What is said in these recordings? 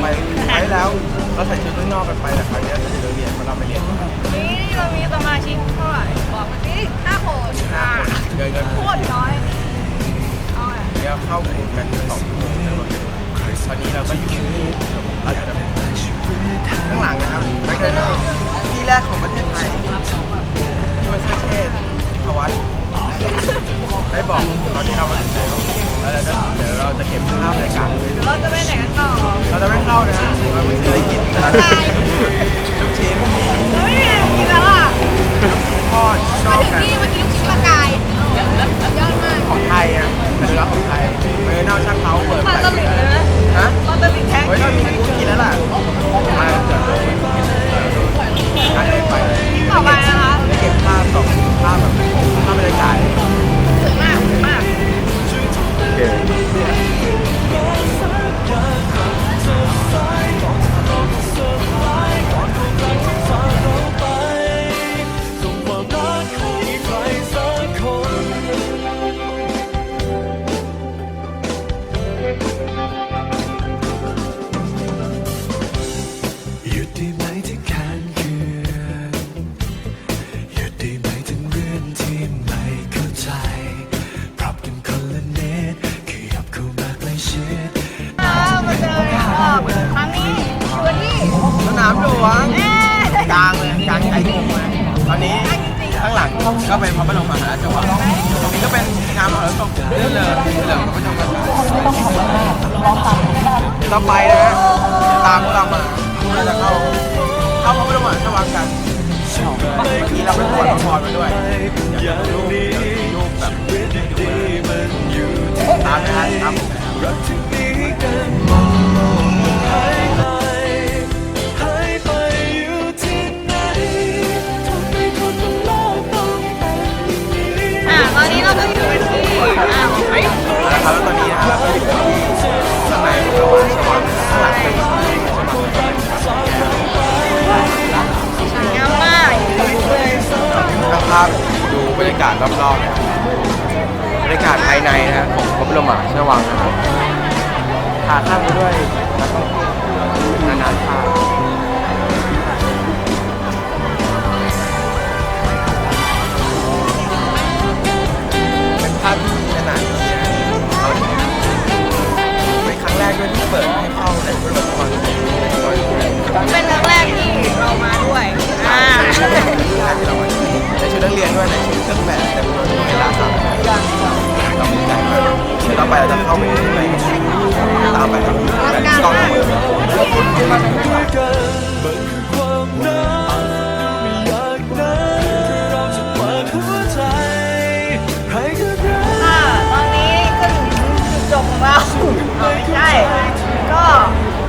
ไปไปแล้ว เราใส่ชุดข้างนอกกันไปแต่คราวนี้เราจะเรียนเพราะเราไปเรียนมานี่เรามีสมาชิกเท่าไหร่บอกมาสิห้าคนห้าคนเดินกันโคตรน้อยเอาไงเดี๋ยวเข้ากลุ่มกันสองชั่วโมงนะตอนนี้เราก็อยู่ที่เราจะข้างหลังนะครับแมคโดนัลด์ที่แรกของประเทศไทยที่ประเทศเทศวัตได้บอกตอนนี้เรามาถึงแล้ว แล้วเดี๋ยวเราจะเก็บภาพบรรยากาศไว้เราจะไปไหนกันต่อเราจะไม่เข้านะเราไม่เคยกินแต่เราลูกชิ้น วงกลางเลยกลางใจกรุงเลยตอนนี้ข้างหลังก็เป็นพระบรมมหาราชวังตรงนี้ก็เป็นงานมหรสพเรื่องเลยเรื่องพระบรมมหาราชวังเราไปนะฮะตามพวกเรามาเราจะเข้าเข้าพระบรมมหาราชวังกันเมื่อกี้เราไปตรวจละครมาด้วยอยากดูรูปรูปแบบตามนะครับ รรยากาศรอบๆนะบรรยากาศภายในนะครับของพระบรมมหาราชวังนะครับพาข้ามไปด้วยนักท่องเที่ยวนานาชาติ ไปเราจะเข้าไปที่นตามไปรัแล้อเปิตอนนี้ก็ถึงจุดจบของเราไม่ใช่ ก็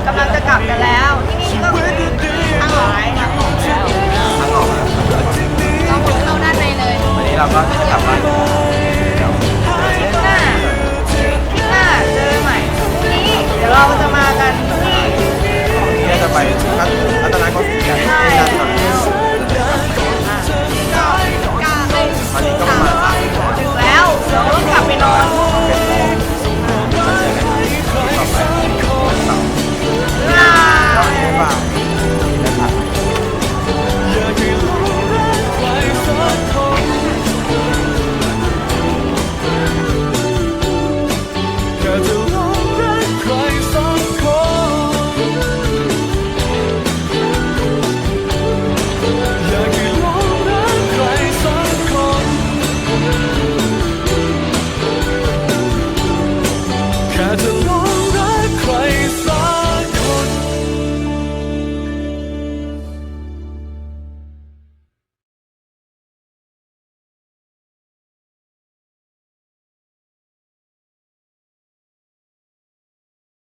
กำลังจะกลับกันแล้ว ที่นี่ก็คือทางหลายนะทั้งหอกนเราเข้าด้านในเลย วันนี้เราก็จะกลับบ้า เราจะมากัน ที่จะไปทัศนคติ